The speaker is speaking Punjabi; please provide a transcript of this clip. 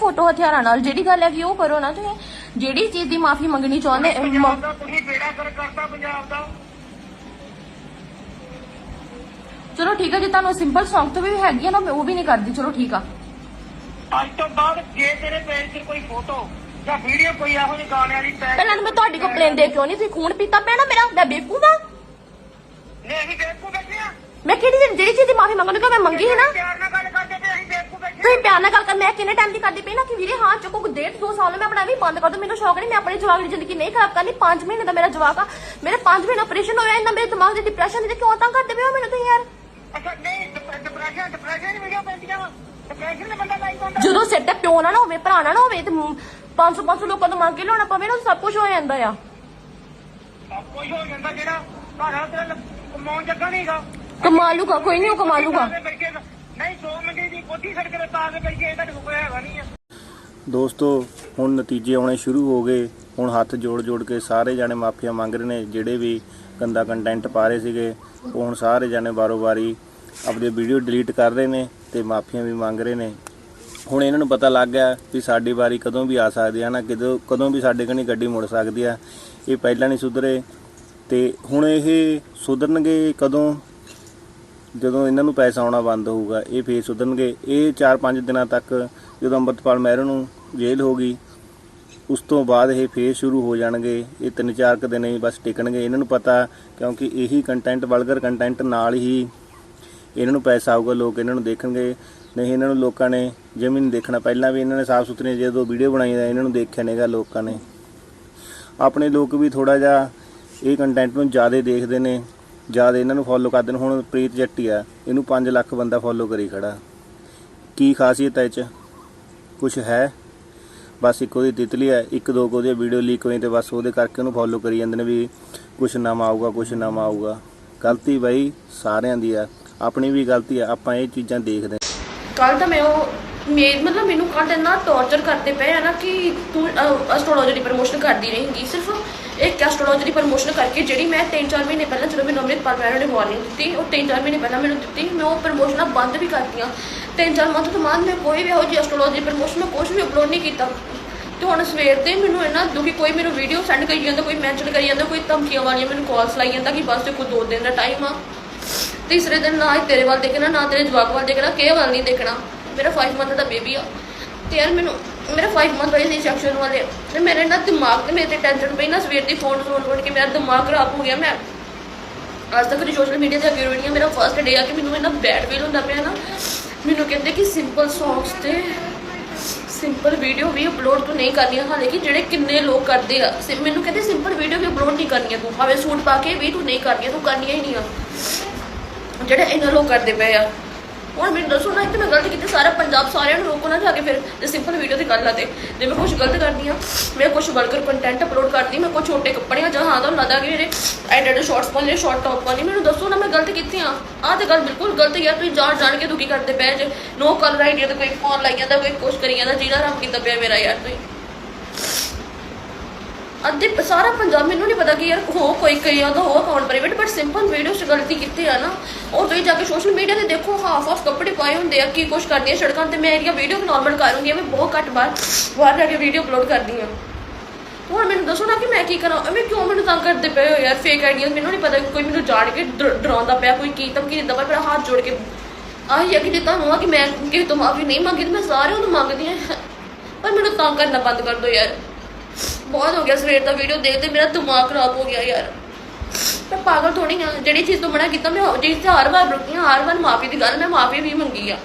ਫੋਟੋ ਹਥਿਆਰਾਂ ਨਾਲ ਜਿਹੜੀ ਗੱਲ ਹੈ ਕਿ ਉਹ ਕਰੋ ਨਾ ਤੁਸੀਂ। ਜਿਹੜੀ ਚੀਜ਼ ਦੀ ਮਾਫੀ ਮੰਗਣੀ ਚਾਹੁੰਦੇ ਪੰਜਾਬ ਦਾ ਤੁਸੀਂ ਬੇੜਾ ਕਰ ਕਰਤਾ ਪੰਜਾਬ ਦਾ। ਚਲੋ ਠੀਕ ਹੈ ਜੇ ਤੁਹਾਨੂੰ ਸਿੰਪਲ Song ਤੋਂ ਵੀ ਹੈਗੀ ਆ ਨਾ ਮੈਂ ਉਹ ਵੀ ਨਹੀਂ ਕਰਦੀ ਚਲੋ ਠੀਕ ਆ। ਅੱਜ ਤੋਂ ਬਾਅਦ ਜੇ ਤੇਰੇ ਪੇਜ 'ਤੇ ਕੋਈ ਫੋਟੋ ਜਾਂ ਵੀਡੀਓ ਕੋਈ ਇਹੋ ਜਿਹੀ ਗਾਣੇ ਵਾਲੀ ਪੈ ਪਹਿਲਾਂ ਤਾਂ ਮੈਂ ਤੁਹਾਡੀ ਕੰਪਲੇਨ ਦੇ ਕਿਉਂ ਨਹੀਂ ਤੁਸੀਂ ਖੂਨ ਪੀਤਾ ਨਾ ਮੇਰਾ ਮੈਂ ਬੇਵਕੂਫ ਆ। ਨੇ ਅਸੀਂ ਬੇਵਕੂਫ ਬੈਠੇ ਆ। ਮੈਂ ਕਿਹੜੀ ਜਿਹੜੀ ਚੀਜ਼ ਦੀ ਮਾਫੀ ਮੰਗਣੀ ਤਾਂ ਮੈਂ ਮੰਗੀ ਹੈ ਨਾ। ਪਿਆਰ ਨਾਲ ਤੁਸੀਂ ਪਿਆਰ ਨਾਲ ਗੱਲ ਕਰ ਮੈਂ ਕਿੰਨੇ ਟਾਈਮ ਦੀ ਕਰਦੀ ਪਈ ਨਾ ਕਿ ਵੀਰੇ ਹਾਂ ਚੁੱਕੋ ਡੇਢ ਦੋ ਸਾਲ ਮੈਂ ਆਪਣਾ ਵੀ ਬੰਦ ਕਰ ਦੂੰ ਮੈਨੂੰ ਸ਼ੌਕ ਨਹੀਂ ਮੈਂ ਆਪਣੀ ਜਵਾਕ ਦੀ ਜ਼ਿੰਦਗੀ ਨਹੀਂ ਖਰਾਬ ਕਰਨੀ 5 ਮਹੀਨੇ ਦਾ ਮੇਰਾ ਜਵਾਕ ਆ ਮੇਰੇ 5 ਮਹੀਨੇ ਆਪਰੇਸ਼ਨ ਹੋਇਆ ਇੰਨਾ ਮੇਰੇ ਦਿਮਾਗ ਦੇ ਡਿਪਰੈਸ਼ਨ ਦੇ ਕਿਉਂ ਤੰਗ ਕਰਦੇ ਪਏ ਹੋ ਮੈਨੂੰ ਤੁਸੀਂ ਯਾਰ? ਅੱਛਾ ਨਹੀਂ ਡਿਪਰੈਸ਼ਨ ਡਿਪਰੈਸ਼ਨ ਵੀਡੀਓ ਪੈਂਦੀਆਂ ਵਾ। ਡਿਪਰੈਸ਼ਨ ਨੇ ਬੰਦਾ ਲਾਈਕ ਹੁੰਦਾ ਜਦੋਂ ਸਿਰ ਤੇ ਪਿਓ ਨਾ ਨਾ ਹੋਵੇ ਭਰਾ ਨਾ ਨਾ ਹੋਵੇ ਤੇ 500 500 ਲੋਕਾਂ ਤੋਂ ਮੰਗ ਕੇ ਲਿਆਉਣਾ ਪਵੇ ਨਾ ਸਭ ਕੁਝ ਹੋ ਜਾਂਦਾ ਆ। ਸਭ ਕੁਝ ਹੋ ਜਾਂਦਾ ਜਿਹੜਾ ਘਰ ਤੇਰਾ ਕਮਾਉਣ ਜੱਗਾ ਨਹੀਂਗਾ ਕਮਾ ਲੂਗਾ ਕੋਈ ਨਹੀਂ ਉਹ ਕਮਾ ਲੂਗਾ ਨਹੀਂ 100 ਮੰਡੀ ਸੜਕ ਤੇ ਪਾ ਕੇ ਬੈਠੇ ਇਹਦਾ ਕੋਈ ਹੈਗਾ ਨਹੀਂ ਆ। ਦੋਸਤੋ, ਹੁਣ ਨਤੀਜੇ ਆਉਣੇ ਸ਼ੁਰੂ ਹੋ ਗਏ। ਹੁਣ ਹੱਥ ਜੋੜ ਜੋੜ ਕੇ ਸਾਰੇ ਜਾਣੇ ਮਾਫੀਆਂ ਮੰਗ ਰਹੇ ਨੇ, ਜਿਹੜੇ ਵੀ ਗੰਦਾ ਕੰਟੈਂਟ ਪਾ ਰਹੇ ਸੀਗੇ, ਉਹ ਹੁਣ ਸਾਰੇ ਜਾਣੇ ਬਾਰੋ-ਬਾਰੀ ਆਪਣੀ ਵੀਡੀਓ ਡਿਲੀਟ ਕਰ ਰਹੇ ਨੇ ਤੇ ਮਾਫੀਆਂ ਵੀ ਮੰਗ ਰਹੇ ਨੇ। ਹੁਣ ਇਹਨਾਂ ਨੂੰ ਪਤਾ ਲੱਗ ਗਿਆ ਵੀ ਸਾਡੀ ਵਾਰੀ ਕਦੋਂ ਵੀ ਆ ਸਕਦੀ ਹੈ ਨਾ, ਕਿਦੋਂ ਕਦੋਂ ਵੀ ਸਾਡੇ ਕਣੀ ਗੱਡੀ ਮੁੜ ਸਕਦੀ ਆ। ਇਹ ਪਹਿਲਾਂ ਨਹੀਂ ਸੁਧਰੇ ਤੇ ਹੁਣ ਇਹ ਸੁਧਰਨਗੇ ਕਦੋਂ? ਜਦੋਂ ਇਹਨਾਂ ਨੂੰ ਪੈਸਾ ਆਉਣਾ ਬੰਦ ਹੋਊਗਾ, ਇਹ ਫੇਰ ਸੁਧਰਨਗੇ। ਇਹ 4-5 ਦਿਨਾਂ ਤੱਕ ਜਦੋਂ ਅੰਮ੍ਰਿਤਪਾਲ ਮਹਿਰੋ ਨੂੰ ਜੇਲ੍ਹ ਹੋ ਗਈ, ਉਸ ਤੋਂ ਬਾਅਦ ਇਹ ਫੇਰ ਸ਼ੁਰੂ ਹੋ ਜਾਣਗੇ। ਇਹ ਤਿੰਨ ਚਾਰ ਕੁ ਦਿਨ ਹੀ ਬਸ ਟਿਕਣਗੇ। ਇਹਨਾਂ ਨੂੰ ਪਤਾ, ਕਿਉਂਕਿ ਇਹੀ ਕੰਟੈਂਟ ਵਲਗਰ ਕੰਟੈਂਟ ਨਾਲ ਹੀ ਇਹਨਾਂ ਨੂੰ ਪੈਸਾ ਆਊਗਾ, ਲੋਕ ਇਹਨਾਂ ਨੂੰ ਦੇਖਣਗੇ। ਨਹੀਂ, ਇਹਨਾਂ ਨੂੰ ਲੋਕਾਂ ਨੇ ਜਿਵੇਂ ਨਹੀਂ ਦੇਖਣਾ। ਪਹਿਲਾਂ ਵੀ ਇਹਨਾਂ ਨੇ ਸਾਫ਼ ਸੁਥਰੀਆਂ ਜਦੋਂ ਵੀਡੀਓ ਬਣਾਈਆਂ, ਇਹਨਾਂ ਨੂੰ ਦੇਖਿਆ ਨੇਗਾ ਲੋਕਾਂ ਨੇ। ਆਪਣੇ ਲੋਕ ਵੀ ਥੋੜਾ ਜਿਹਾ ਇਹ ਕੰਟੈਂਟ ਨੂੰ ਜ਼ਿਆਦਾ ਦੇਖਦੇ ਨੇ। ਜ਼ਿਆਦਾ ਇਹਨਾਂ ਨੂੰ ਫੋਲੋ ਕਰਦੇ ਨੇ। ਹੁਣ ਪ੍ਰੀਤ ਜੱਟੀ ਆ, ਇਹਨੂੰ 5 ਲੱਖ ਬੰਦਾ ਫੋਲੋ ਕਰੀ ਖੜਾ। ਕੀ ਖਾਸੀਅਤ ਹੈ ਇਹ ਚ? ਕੁਝ ਹੈ? ਬਸ ਇੱਕ ਉਹਦੀ ਤਿਤਲੀ ਹੈ ਇੱਕ ਦੋ ਕੁ ਉਹਦੀਆਂ ਵੀਡੀਓ ਲੀਕ ਹੋਈ ਤੇ ਬਸ ਉਹਦੇ ਕਰਕੇ ਉਹਨੂੰ ਫੋਲੋ ਕਰੀ ਜਾਂਦੇ ਨੇ ਵੀ ਕੁਝ ਨਵਾਂ ਆਊਗਾ ਕੁਝ ਨਵਾਂ ਆਊਗਾ। ਗਲਤੀ ਬਈ ਸਾਰਿਆਂ ਦੀ ਆ, ਆਪਣੀ ਵੀ ਗਲਤੀ ਆ, ਆਪਾਂ ਇਹ ਚੀਜ਼ਾਂ ਦੇਖਦੇ ਕੱਲ ਤਾਂ ਮੈਂ ਉਹ ਮੇ ਮਤਲਬ ਮੈਨੂੰ ਕੱਲ ਇੰਨਾ ਟੌਰਚਰ ਕਰਦੇ ਪਏ ਆ ਨਾ ਕਿ ਤੂੰ ਐਸਟ੍ਰੋਲੋਜੀ ਦੀ ਪ੍ਰਮੋਸ਼ਨ ਕਰਦੀ ਰਹੇਂਗੀ। ਸਿਰਫ ਇੱਕ ਐਸਟ੍ਰੋਲੋਜੀ ਦੀ ਪ੍ਰਮੋਸ਼ਨ ਕਰਕੇ ਜਿਹੜੀ ਮੈਂ 3-4 ਮਹੀਨੇ ਪਹਿਲਾਂ ਜਦੋਂ ਮੈਨੂੰ ਅੰਮ੍ਰਿਤਪਾਲ ਮਹਿਰਾ ਨੇ ਵਾਰਨਿੰਗ ਦਿੱਤੀ, ਉਹ 3-4 ਮਹੀਨੇ ਪਹਿਲਾਂ ਮੈਨੂੰ ਦਿੱਤੀ, ਮੈਂ ਉਹ ਪ੍ਰਮੋਸ਼ਨਾਂ ਬੰਦ ਵੀ ਕਰਤੀਆਂ। 3-4 ਮੰਥ ਤੋਂ ਬਾਅਦ ਮੈਂ ਕੋਈ ਵੀ ਇਹੋ ਜਿਹੀ ਐਸਟ੍ਰੋਲੋਜੀ ਪ੍ਰਮੋਸ਼ਨ ਮੈਂ ਕੁਝ ਵੀ ਅਪਲੋਡ ਨਹੀਂ ਕੀਤਾ। ਤੇ ਹੁਣ ਸਵੇਰ ਤੇ ਮੈਨੂੰ ਇਹਨਾਂ ਦੁਖੀ, ਕੋਈ ਮੈਨੂੰ ਵੀਡੀਓ ਸੈਂਡ ਕਰੀ ਜਾਂਦਾ, ਕੋਈ ਮੈਂਸ਼ਨ ਕਰੀ ਜਾਂਦਾ, ਕੋਈ ਧਮਕੀਆਂ ਵਾਲੀਆਂ ਮੈਨੂੰ ਕਾਲਸ ਲਾਈ ਜਾਂਦਾ ਕਿ ਬਸ ਤੇ ਕੋਈ ਦੋ ਦਿਨ ਦਾ ਟਾਈਮ ਆ। ਤੀਸਰੇ ਦਿਨ ਨਾ ਤੇਰੇ ਵੱਲ ਦੇਖਣਾ, ਨਾ ਤੇਰੇ ਜਵਾਬ ਵੱਲ ਦੇਖਣਾ ਕਿਹ ਵੱਲ ਨਹੀਂ ਦੇਖਣਾ। ਮੇਰਾ 5 ਮੰਥ ਦਾ ਬੇਬੀ ਆ। ਤੇ ਯਾਰ ਮੈਨੂੰ ਮੇਰਾ 5 ਮੰਥ ਹੋਏ ਸੀ ਸੈਕਸ਼ਨ ਵਾਲੇ ਤੇ ਮੇਰੇ ਨਾ ਦਿਮਾਗ ਤੇ ਮੇਰੇ ਤੇ ਟੈਨਸ਼ਨ ਪਈ ਨਾ, ਸਵੇਰ ਦੀ ਫੋਨ ਫੋਨ ਫੋਨ ਕੇ ਮੇਰਾ ਦਿਮਾਗ ਖਰਾਬ ਹੋ ਗਿਆ। ਮੈਂ ਅੱਜ ਤੱਕ ਦੀ ਸੋਸ਼ਲ ਮੀਡੀਆ ਤੇ ਅੱਗੇ ਰੋਣੀ ਆ। ਮੇਰਾ ਫਰਸਟ ਡੇ ਆ ਕਿ ਮੈਨੂੰ ਇੰਨਾ ਬੈਡ ਫੀਲ ਹੁੰਦਾ ਪਿਆ ਨਾ। ਮੈਨੂੰ ਕਹਿੰਦੇ ਕਿ ਸਿੰਪਲ ਸੌਂਗਸ ਤੇ ਸਿੰਪਲ ਵੀਡੀਓ ਵੀ ਅਪਲੋਡ ਤੂੰ ਨਹੀਂ ਕਰਨੀਆਂ। ਹਾਲੇ ਕਿ ਜਿਹੜੇ ਕਿੰਨੇ ਲੋਕ ਕਰਦੇ ਆ। ਮੈਨੂੰ ਕਹਿੰਦੇ ਸਿੰਪਲ ਵੀਡੀਓ ਵੀ ਅਪਲੋਡ ਨਹੀਂ ਕਰਨੀਆਂ ਤੂੰ। ਭਾਵੇਂ ਸੂਟ ਪਾ ਕੇ ਵੀ ਤੂੰ ਨਹੀਂ ਕਰਨੀਆਂ, ਤੂੰ ਕਰਨੀਆਂ ਹੀ ਨਹੀਂ ਆ। ਜਿਹੜੇ ਇਹਨਾਂ ਲੋਕ ਕਰਦੇ ਪਏ ਆ। ਹੁਣ ਮੈਨੂੰ ਦੱਸੋ ਨਾ ਕਿ ਮੈਂ ਗਲਤ ਕੀਤੀ, ਸਾਰਾ ਪੰਜਾਬ ਸਾਰਿਆਂ ਨੂੰ ਰੋਕੋ ਨਾ ਜਾ ਕੇ ਫਿਰ, ਜੇ ਸਿੰਪਲ ਵੀਡੀਓ ਦੀ ਗੱਲ ਆ ਤੇ। ਜੇ ਮੈਂ ਕੁਝ ਗਲਤ ਕਰਦੀ ਆ, ਮੈਂ ਕੁਝ ਵਲਗਰ ਕੰਟੈਂਟ ਅਪਲੋਡ ਕਰਦੀ, ਮੈਂ ਕੁਝ ਛੋਟੇ ਕੱਪੜੇ ਜਾਂ ਹਾਂ ਤਾਂ ਲੱਗਦਾ ਕਿ ਮੇਰੇ ਐਡਿਟ ਸ਼ਾਰਟਸ ਪਾਉਂਦੇ ਸ਼ਾਰਟ ਟੌਪ ਪਾਉਂਦੇ, ਮੈਨੂੰ ਦੱਸੋ ਨਾ, ਮੈਂ ਗਲਤ ਕੀਤੀ ਆ। ਆਹ ਤੇ ਗੱਲ ਬਿਲਕੁਲ ਗਲਤ ਯਾਰ ਤੁਸੀਂ ਜਾਣ ਜਾਣ ਕੇ ਦੁਖੀ ਕਰਦੇ ਪਏ ਜੇ। ਨੋ ਕਲਰ ਆਈਡੀਆ ਤੇ ਕੋਈ ਫੋਨ ਲਾਈ ਜਾਂਦਾ, ਕੋਈ ਕੁਛ ਕਰੀ ਜਾਂਦਾ ਜਿਹਦਾ ਰੰਗ ਕੀਤਾ ਪਿਆ ਮੇਰਾ ਯਾਰ ਤੁਸੀਂ। ਅੱਧੇ ਸਾਰਾ ਪੰਜਾਬ ਮੈਨੂੰ ਨਹੀਂ ਪਤਾ ਕਿ ਯਾਰ ਹੋ ਕੋਈ ਕਈ ਉਹਦਾ ਹੋ account private but simple video 'ਚ ਗਲਤੀ ਕੀਤੀ ਆ ਨਾ, ਉਹ ਤੁਸੀਂ ਜਾ ਕੇ ਸੋਸ਼ਲ ਮੀਡੀਆ ਤੇ ਦੇਖੋ ਹਾਫ ਆਫ ਕੱਪੜੇ ਪਾਏ ਹੁੰਦੇ ਆ, ਕੀ ਕੁਛ ਕਰਦੀ ਆ ਸੜਕਾਂ ਤੇ, ਮੈਂ ਇਹਦੀਆਂ ਵੀਡੀਓ ਨਾਰਮਲ ਕਰੂੰਗੀ, ਮੈਂ ਬਹੁਤ ਘੱਟ ਬਾਰ ਬਾਹਰ ਜਾ ਕੇ ਵੀਡੀਓ ਅਪਲੋਡ ਕਰਦੀ ਆ। ਹੁਣ ਮੈਨੂੰ ਦੱਸੋ ਨਾ ਕਿ ਮੈਂ ਕੀ ਕਰਾਂ, ਐਵੇਂ ਕਿਉਂ ਮੈਨੂੰ ਤੰਗ ਕਰਦੇ ਪਏ ਹੋ ਯਾਰ ਫੇਕ ਆਈਡੀਆਂ ਮੈਨੂੰ ਨਹੀਂ ਪਤਾ ਕੋਈ ਮੈਨੂੰ ਜਾਣ ਕੇ ਡਰ- ਡਰਾਉਂਦਾ ਪਿਆ, ਕੋਈ ਕੀ ਧਮਕੀ ਦਿੰਦਾ ਪਿਆ, ਮੇਰਾ ਹੱਥ ਜੋੜ ਕੇ। ਆਹੀ ਆ ਕਿ ਜੇ ਤੁਹਾਨੂੰ ਆ ਕਿ ਮੈਂ ਕਿਸੇ ਤੋਂ ਮਾਫੀ ਨਹੀਂ ਮੰਗੀ, ਤੇ ਮੈਂ ਸਾਰਿਆਂ ਨੂੰ ਮੰਗਦੀ ਆ। ਪਰ ਮੈਨੂੰ ਤੰਗ ਕਰਨਾ ਬੰਦ ਕਰ ਦਿਓ ਯਾਰ। ਬਹੁਤ ਹੋ ਗਿਆ ਸਵੇਰ ਦਾ ਵੀਡੀਓ ਦੇਖਦੇ ਮੇਰਾ ਦਿਮਾਗ ਖਰਾਬ ਹੋ ਗਿਆ ਯਾਰ। ਮੈਂ ਪਾਗਲ ਥੋੜੀ ਆ, ਜਿਹੜੀ ਚੀਜ਼ ਤੋਂ ਮਨਾ ਕੀਤਾ, ਮੈਂ ਜਿਹੜੀ ਤੇ ਹਰ ਵਾਰ ਰੁਕੀ ਆ ਹਰ ਵਾਰ ਮਾਫੀ ਦੀ ਗੱਲ, ਮੈਂ ਮਾਫੀ ਵੀ ਮੰਗੀ ਆ।